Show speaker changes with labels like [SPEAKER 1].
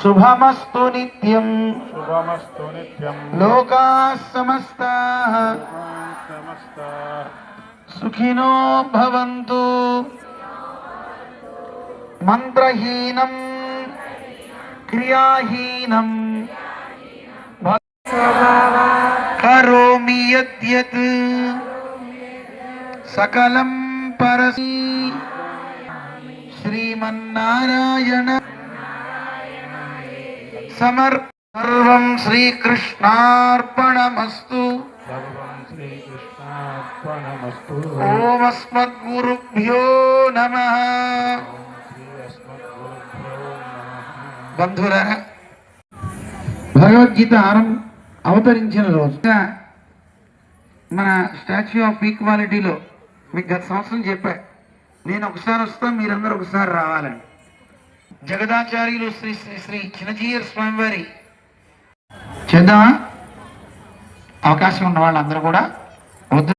[SPEAKER 1] శుభమస్తు నిత్యం
[SPEAKER 2] శుభమస్తు నిత్యం
[SPEAKER 1] లోకా సమస్త సుఖినో భవంతు మంత్రహీనం క్రియాహీనం కరోమి యత్ సకలం పరసి శ్రీమన్నారాయణ సమర్ సర్వం శ్రీకృష్ణార్పణమస్తు ఓమస్మద్గురుభ్యో నమః బంధువులారా భగవద్గీత ఆరం అవతరించిన రోజు. మన స్టాచ్యూ ఆఫ్ ఈక్వాలిటీలో మీకు గత సంవత్సరం చెప్పా నేను ఒకసారి వస్తా మీరందరూ ఒకసారి రావాలని. జగదాచార్యులు శ్రీ శ్రీ శ్రీ చిన్నజీయర్ స్వామివారి చేద్దామా? అవకాశం ఉన్న వాళ్ళందరూ కూడా వద్దు